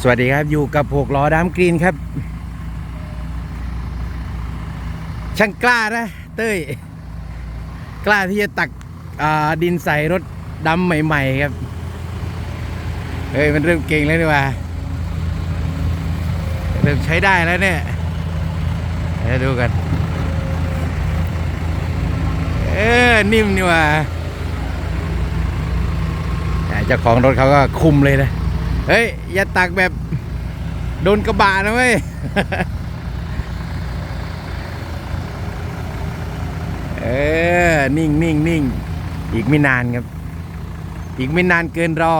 สวัสดีครับอยู่กับหกล้อดามกรีนครับ ช่างกล้านะ เต้ย กล้าที่จะตักดินใส่รถดำใหม่ ๆ ครับ เฮ้ย มันเริ่มเก่งแล้วนี่ว่าเริ่มใช้ได้แล้วเนี่ยเดี๋ยวดูกัน เออ นิ่มนี่ว่าเจ้าของรถเขาก็คุมเลยนะ เฮ้ย อย่าตักแบบโดนกระบะนะเว้ย เออ นิ่งนิ่งนิ่งอีกไม่นานครับ อีกไม่นานเกินรอ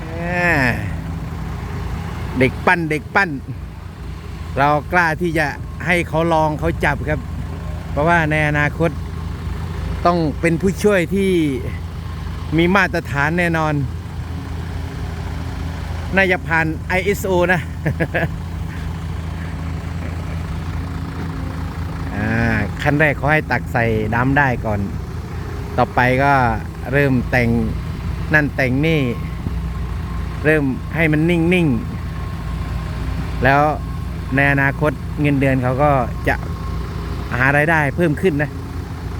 เออเด็กปั้นเด็กปั้น เรากล้าที่จะให้เขาลองเขาจับครับ เพราะว่าในอนาคตต้องเป็นผู้ช่วยที่ มีมาตรฐานแน่นอน น่าจะผ่าน ISO นะอ่าขั้นแรกเขาให้ตักใส่น้ำได้ก่อน ต่อไปก็เริ่มแต่งนั่นแต่งนี่ เริ่มให้มันนิ่งๆแล้วในอนาคตเงินเดือนเขาก็จะหารายได้เพิ่มขึ้นนะ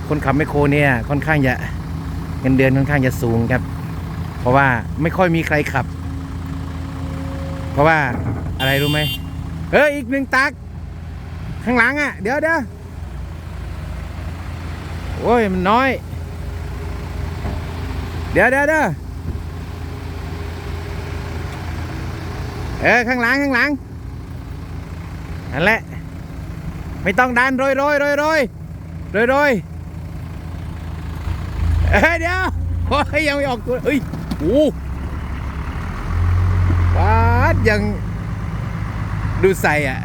คนขับไมโครเนี่ยค่อนข้างจะ เงินเดือนค่อนข้างจะสูงครับ เพราะว่าไม่ค่อยมีใครขับ เพราะว่าอะไรรู้ไหมเอออีกหนึ่งตัก ข้างหลังอะ เดี๋ยวเดี๋ยวโอ้ยมันน้อย เดี๋ยวเดี๋ยวเดี๋ยวเออข้างหลังข้างหลังนั่นแหละ ไม่ต้องดันโรยโรยโรยโรยโรยโรย เอ้ยเดี๋ยวโอ้ยยังไม่ออกตัวเฮ้ยโอ้ว้าดยังดูใส่อะ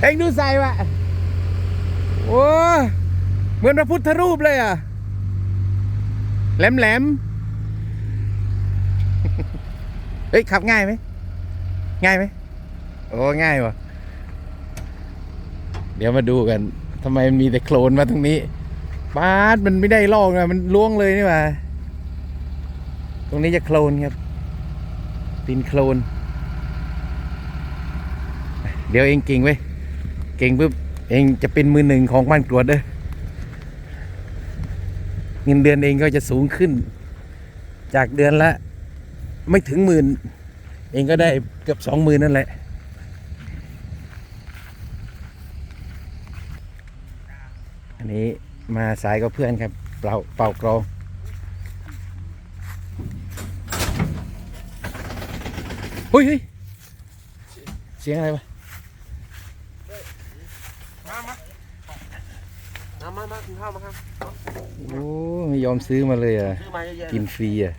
เอ็งดูใส่วะโอ้เหมือนพระพุทธรูปเลยอะแหลมแหลมเฮ้ยขับง่ายไหมง่ายไหม โอ้ง่ายวะเดี๋ยวมาดูกันทำไมมันมีแต่โคลนมาตรงนี้ปาดมันไม่ได้ลอกนะมันล่วงเลยนี่หว่าตรงนี้จะโคลนครับดินโคลน เดี๋ยวเองเก่งเว้เก่งปุ๊บเองจะเป็นมือหนึ่งของบ้านกรวดเด้อเงินเดือนเองก็จะสูงขึ้น จากเดือนละ ไม่ถึงหมื่น เองก็ได้เกือบสองหมื่นนั่นแหละ นนี้มาสายกับเพื่อนครับเป่าเป่ากรองเฮ้ยเฮ้ยเสียงอะไรวะมามามากินข้าวมาครับโอ้ไม่ยอมซื้อมาเลยอะ ซื้อมาเยอะแยะกินฟรีอะ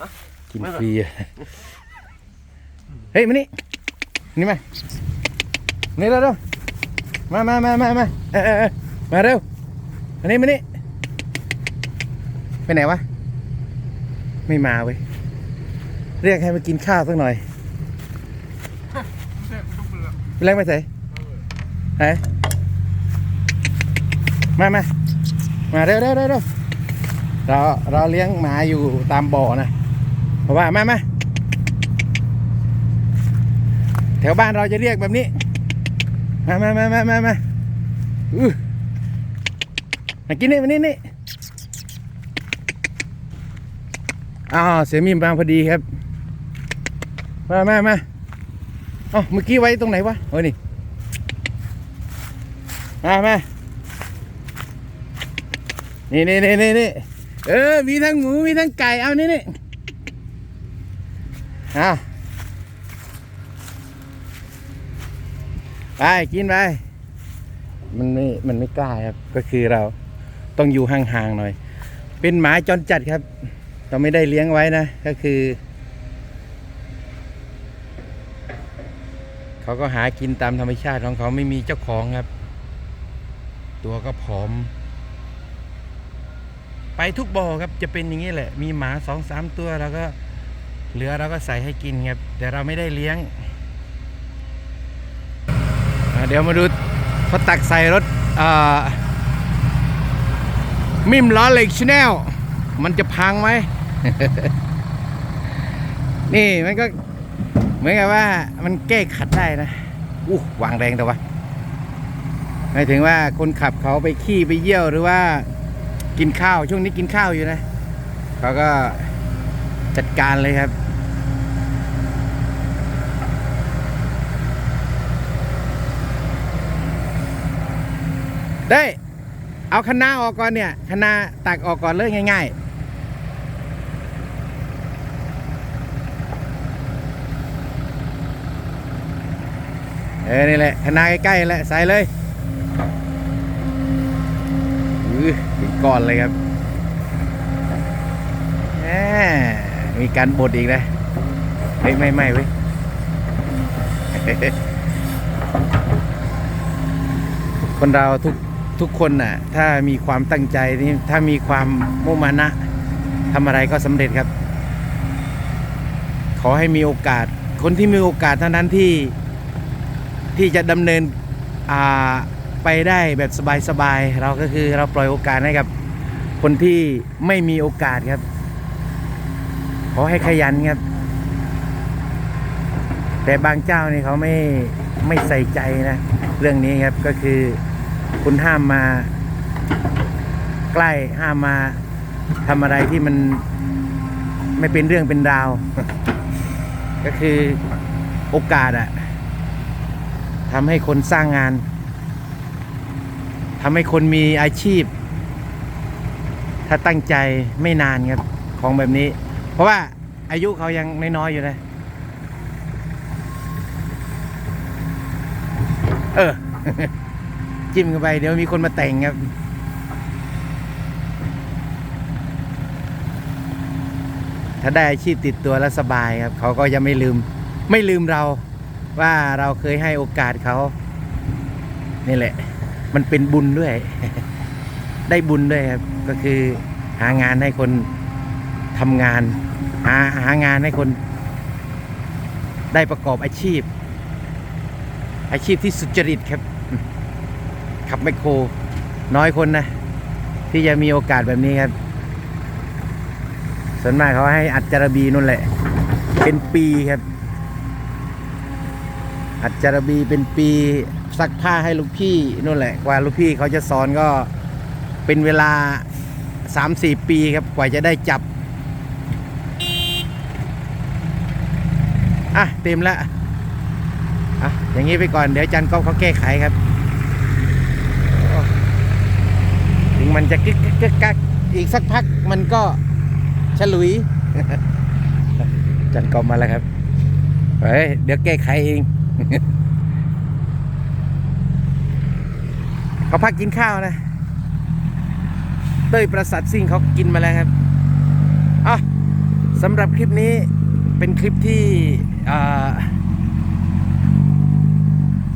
ฮะกินไม่ฟรีอะ เฮ้ยมานี่ นี่มา นี่เร็วเร็วมามามามามาเออเออเออมาเร็ว มานี่มานี่ไปไหนวะ ไม่มาเว้ย เรียกให้มากินข้าวสักหน่อยไปแรงไปส่ไหนมามามาเร็วเร็วเร็วเราเราเลี้ยงหมาอยู่ตามบ่อนะเพราะว่ามามาแถวบ้านเราจะเรียกแบบนี้ มามามามามามาอือ มากินนี่มานี่นี่อ้าวเสียมีมาพอดีครับ มามามาเอ๋อเมื่อกี้ไว้ตรงไหนวะโอ้ยนี่ มามานี่นี่นี่นี่นี่เออ มีทั้งหมู มีทั้งไก่ เอา นี่นี่อะไป กินไป มันไม่ มันไม่กล้าครับ ก็คือเรา ต้องอยู่ห่างๆหน่อย เป็นหมาจรจัดครับ เราไม่ได้เลี้ยงไว้นะ ก็คือ เขาก็หากินตามธรรมชาติของเขาไม่มีเจ้าของครับ ตัวก็ผอม ไปทุกบ่อครับจะเป็นอย่างนี้แหละ มีหมาสองสามตัวเราก็เหลือเราก็ใส่ให้กินครับ แต่เราไม่ได้เลี้ยง เดี๋ยวมาดูพอตักใส่รถอ่อ มิมล้อเหล็กชแนลมันจะพังไหม นี่มันก็ เหมือนกับว่า มันแก้ขัดได้นะอู้วางแรงแต่ว่าหมายถึงว่าคนขับเขาไปขี้ไปเยี่ยวหรือว่ากินข้าวช่วงนี้กินข้าวอยู่นะเขาก็จัดการเลยครับ ได้ เอาคณะออกก่อนเนี่ยคณะตักออกก่อนเลยง่าย ๆเออนี่แหละคณะใกล้ๆแหละใส่เลยอือเป็นก้อนเลยครับแหมมีการบดอีกนะเฮ้ยไม่ไม่เว้ยคนเราทุก ทุกคนน่ะ ถ้ามีความตั้งใจนี่ถ้ามีความมุ่งมานะทำอะไรก็สำเร็จครับ ขอให้มีโอกาส คนที่มีโอกาสเท่านั้นที่ที่จะดำเนินอ่าไปได้แบบสบายๆเราก็คือเราปล่อยโอกาสให้กับ คนที่ไม่มีโอกาสครับ ขอให้ขยันครับ แต่บางเจ้านี่เขาไม่ไม่ใส่ใจนะ เรื่องนี้ครับก็คือ คุณห้ามมา ใกล้ห้ามมาทำอะไรที่มันไม่เป็นเรื่องเป็นราว ก็คือโอกาสอะทำให้คนสร้างงานทำให้คนมีอาชีพ ถ้าตั้งใจไม่นานครับของแบบนี้ เพราะว่าอายุเขายังน้อยๆอยู่นะเออ จิ้มเข้าไป เดี๋ยวมีคนมาแต่งครับ ถ้าได้อาชีพติดตัวแล้วสบายครับ เขาก็จะไม่ลืม ไม่ลืมเรา ว่าเราเคยให้โอกาสเขา นี่แหละ มันเป็นบุญด้วย ได้บุญด้วยครับ ก็คือหางานให้คนทำงาน หาหางานให้คน ได้ประกอบอาชีพ อาชีพที่สุจริตครับ ขับไมโคร น้อยคนนะ ที่จะมีโอกาสแบบนี้ครับส่วนมากเขาให้อัดจารบีนู่นแหละ เป็นปีครับ อัดจารบีเป็นปีซักผ้าให้ลูกพี่นู่นแหละ กว่าลูกพี่เขาจะสอนก็เป็นเวลาสามสี่ปีครับกว่าจะได้จับ อะ เต็มแล้วอะอย่างนี้ไปก่อนเดี๋ยวจันก็เขาแก้ไขครับโอ้ถึง มันจะกึกกึกกึกกักอีกสักพักมันก็ฉลุย จันกอมมาแล้วครับเฮ้ยเดี๋ยวแก้ไขเองเขาพักกินข้าวนะเต้ยประสัดซิ่งเขากินมาแล้วครับอะสำหรับคลิปนี้เป็นคลิปที่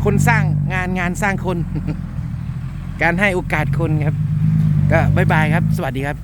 คนสร้างงานงานสร้างคน การให้โอกาสคนครับ ก็บายบายครับ สวัสดีครับ